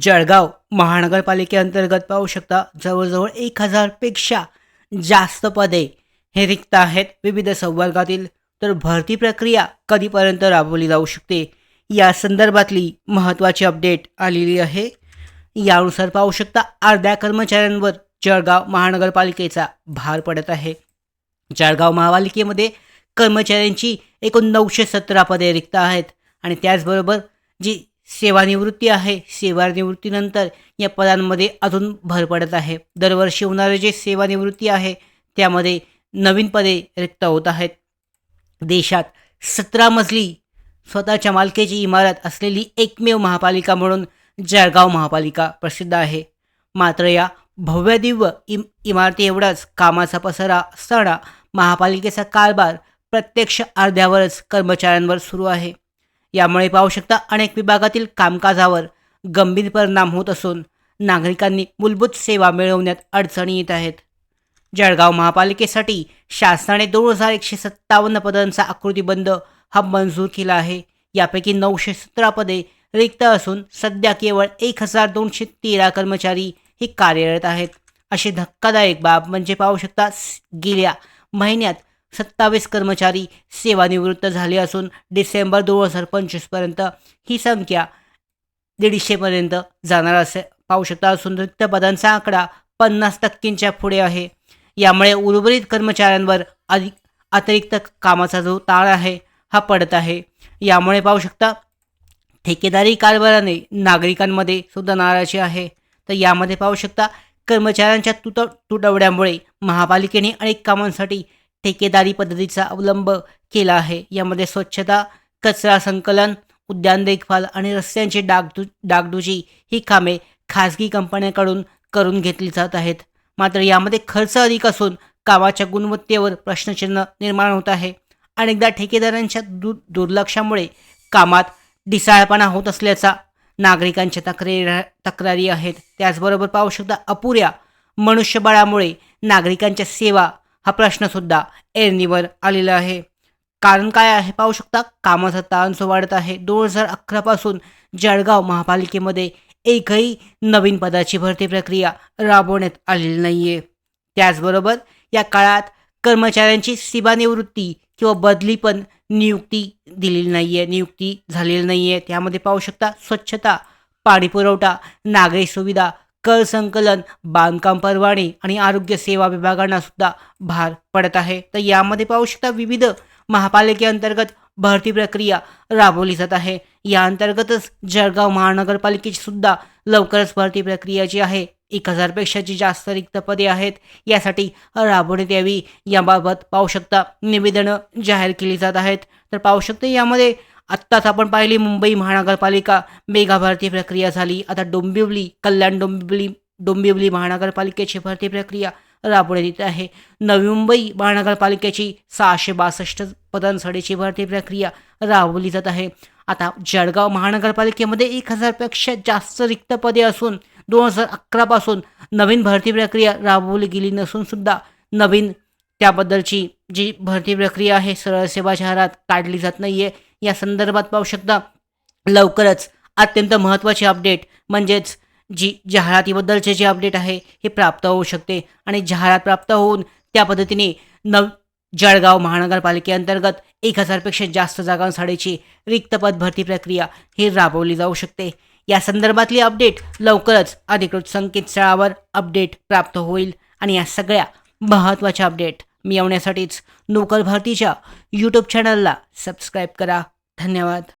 जळगाव महानगरपालिकेअंतर्गत पाहू शकता जवळजवळ एक हजारपेक्षा जास्त पदे हे रिक्त आहेत. विविध संवर्गातील तर भरती प्रक्रिया कधीपर्यंत राबवली जाऊ शकते? या संदर्भातली महत्त्वाची अपडेट आलेली आहे. यानुसार पाहू शकता अर्ध्या कर्मचाऱ्यांवर जळगाव महानगरपालिकेचा भार पडत आहे. जळगाव महापालिकेमध्ये कर्मचाऱ्यांची एकूण नऊशे सतरा पदे रिक्त आहेत आणि त्याचबरोबर जी सेवानिवृत्ती आहे. सेवानिवृत्तीनंतर या पदांमध्ये अजून भर पडत आहे. दरवर्षी होणारे जे सेवानिवृत्ती आहे त्यामध्ये नवीन पदे रिक्त होत आहेत. देशात सतरा मजली स्वतःच्या मालकीची इमारत असलेली एकमेव महापालिका म्हणून जळगाव महापालिका प्रसिद्ध आहे. मात्र या भव्य दिव्य इम इमारती एवढाच कामाचा पसारा असताना महापालिकेचा कारभार प्रत्यक्ष अर्ध्यावरच कर्मचाऱ्यांवर सुरू आहे. यामुळे पाहू शकता अनेक विभागातील कामकाजावर गंभीर परिणाम होत असून नागरिकांनी मूलभूत सेवा मिळवण्यात अडचणी येत आहेत. जळगाव महापालिकेसाठी शासनाने दोन हजार एकशे सत्तावन्न पदांचा आकृतीबंध हा मंजूर केला आहे. यापैकी नऊशे सतरा पदे रिक्त असून सध्या केवळ एक हजार दोनशे तेरा कर्मचारी हे कार्यरत आहेत. अशी धक्कादायक बाब म्हणजे पाहू शकता गेल्या महिन्यात सत्तावीस कर्मचारी सेवानिवृत्त झाले असून डिसेंबर दोन हजार पंचवीसपर्यंत ही संख्या दीडशेपर्यंत जाणार असे पाहू शकता. असून रिक्त पदांचा आकडा पन्नास टक्क्यांच्या पुढे आहे. यामुळे उर्वरित कर्मचाऱ्यांवर अधिक अतिरिक्त कामाचा जो ताळ आहे हा पडत आहे. यामुळे पाहू शकता ठेकेदारी कारभाराने नागरिकांमध्ये सुद्धा नाराजी आहे. तर यामध्ये पाहू शकता कर्मचाऱ्यांच्या तुट तुटवड्यामुळे महापालिकेने अनेक कामांसाठी ठेकेदारी पद्धतीचा अवलंब केला आहे. यामध्ये स्वच्छता कचरा संकलन उद्यान देखभाल आणि रस्त्यांची डागडु डागडुजी ही कामे खाजगी कंपन्यांकडून करून घेतली जात आहेत. मात्र यामध्ये खर्च अधिक असून कामाच्या गुणवत्तेवर प्रश्नचिन्ह निर्माण होत आहे. अनेकदा ठेकेदारांच्या दु दुर्लक्षामुळे कामात ढिसाळपणा होत असल्याचा नागरिकांच्या तक्रारी तक्रारी आहेत. त्याचबरोबर पाहू शकता अपुऱ्या मनुष्यबळामुळे नागरिकांच्या सेवा हा प्रश्नसुद्धा ऐरणीवर आलेला आहे. कारण काय आहे पाहू शकता? कामाचा ताण जो वाढत आहे. दोन हजार अकरापासून जळगाव महापालिकेमध्ये एकही नवीन पदाची भरती प्रक्रिया राबवण्यात आलेली नाही आहे त्याचबरोबर या काळात कर्मचाऱ्यांची सेवानिवृत्ती किंवा बदली पण नियुक्ती दिलेली नाही आहे नियुक्ती झालेली नाही आहे त्यामध्ये पाहू शकता स्वच्छता पाणी पुरवठा नागरी सुविधा कर संकलन बांधकाम परवाने आणि आरोग्य सेवा विभागांना सुद्धा भार पडत आहे. तर यामध्ये पाहू शकता विविध महापालिकेअंतर्गत भरती प्रक्रिया राबवली जात आहे. या अंतर्गतच जळगाव महानगरपालिकेची सुद्धा लवकरच भरती प्रक्रिया जी आहे एक हजारपेक्षा जी जास्त रिक्त पदे आहेत. यासाठी राबवण्यात यावी याबाबत पाहू शकता निवेदनं जाहीर केली जात आहेत. तर पाहू शकता यामध्ये आत्ताच आपण पाहिली मुंबई महानगरपालिका मेगा भरती प्रक्रिया झाली. आता डोंबिवली कल्याण डोंबिवली डोंबिवली महानगरपालिकेची भरती प्रक्रिया राबवण्यात येत आहे. नवी मुंबई महानगरपालिकेची सहाशे बासष्ट पदांसाठीची भरती प्रक्रिया राबवली जात आहे. आता जळगाव महानगरपालिकेमध्ये एक हजारपेक्षा जास्त रिक्त पदे असून दोन हजार अकरापासून नवीन भरती प्रक्रिया राबवली गेली नसूनसुद्धा नवीन त्याबद्दलची जी भरती प्रक्रिया आहे सरळ सेवा जाहिरात काढली जात नाही आहे या संदर्भात पाहू शकता लवकरच अत्यंत महत्त्वाची अपडेट म्हणजेच जी जाहिरातीबद्दलचे जे अपडेट आहे हे प्राप्त होऊ शकते. आणि जाहिरात प्राप्त होऊन त्या पद्धतीने नव जळगाव महानगरपालिकेअंतर्गत एक हजारपेक्षा जास्त जागांसाठीची रिक्त पद भरती प्रक्रिया ही राबवली जाऊ शकते. या संदर्भातली अपडेट लवकरच अधिकृत संकेतस्थळावर अपडेट प्राप्त होईल. आणि या सगळ्या महत्त्वाच्या अपडेट मिळवण्यासाठीच नोकर भरतीच्या यूट्यूब चॅनलला सबस्क्राईब करा. धन्यवाद.